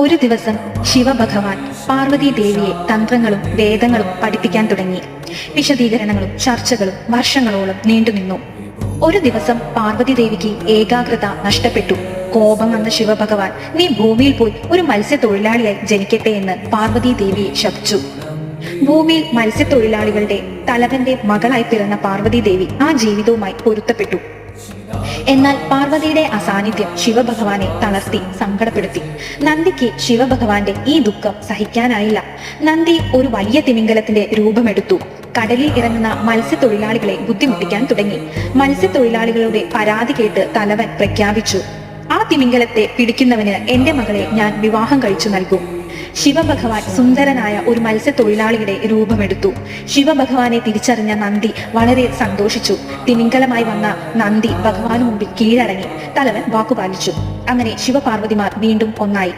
ഒരു ദിവസം ശിവഭഗവാൻ പാർവതി ദേവിയെ തന്ത്രങ്ങളും വേദങ്ങളും പഠിപ്പിക്കാൻ തുടങ്ങി. വിശദീകരണങ്ങളും ചർച്ചകളും വർഷങ്ങളോളം നീണ്ടുനിന്നു ഒരു ദിവസം പാർവതി ദേവിക്ക് ഏകാഗ്രത നഷ്ടപ്പെട്ടു. കോപം വന്ന ശിവഭഗവാൻ നീ ഭൂമിയിൽ പോയി ഒരു മത്സ്യത്തൊഴിലാളിയായി ജനിക്കട്ടെ എന്ന് പാർവതി ദേവിയെ ശപിച്ചു. ഭൂമിയിൽ മത്സ്യത്തൊഴിലാളികളുടെ തലവന്റെ മകളായി പിറന്ന പാർവതി ദേവി ആ ജീവിതവുമായി പൊരുത്തപ്പെട്ടു. എന്നാൽ പാർവതിയുടെ അസാന്നിധ്യം ശിവഭഗവാനെ തളർത്തി സങ്കടപ്പെടുത്തി. നന്ദിക്ക് ശിവഭഗവാന്റെ ഈ ദുഃഖം സഹിക്കാനായില്ല. നന്ദി ഒരു വലിയ തിമിംഗലത്തിന്റെ രൂപമെടുത്തു. കടലിൽ ഇറങ്ങുന്ന മത്സ്യത്തൊഴിലാളികളെ ബുദ്ധിമുട്ടിക്കാൻ തുടങ്ങി. മത്സ്യത്തൊഴിലാളികളുടെ പരാതി കേട്ട് തലവൻ പ്രഖ്യാപിച്ചു. തിമിംഗലത്തെ പിടിക്കുന്നവന് എന്റെ മകളെ ഞാൻ വിവാഹം കഴിച്ചു നൽകും. ശിവഭഗവാൻ സുന്ദരനായ ഒരു മത്സ്യത്തൊഴിലാളിയുടെ രൂപമെടുത്തു. ശിവഭഗവാനെ തിരിച്ചറിഞ്ഞ നന്ദി വളരെ സന്തോഷിച്ചു. തിമിംഗലമായി വന്ന നന്ദി ഭഗവാന് മുമ്പിൽ കീഴടങ്ങി തലവൻ വാക്കുപാലിച്ചു. അങ്ങനെ ശിവപാർവതിമാർ വീണ്ടും ഒന്നായി.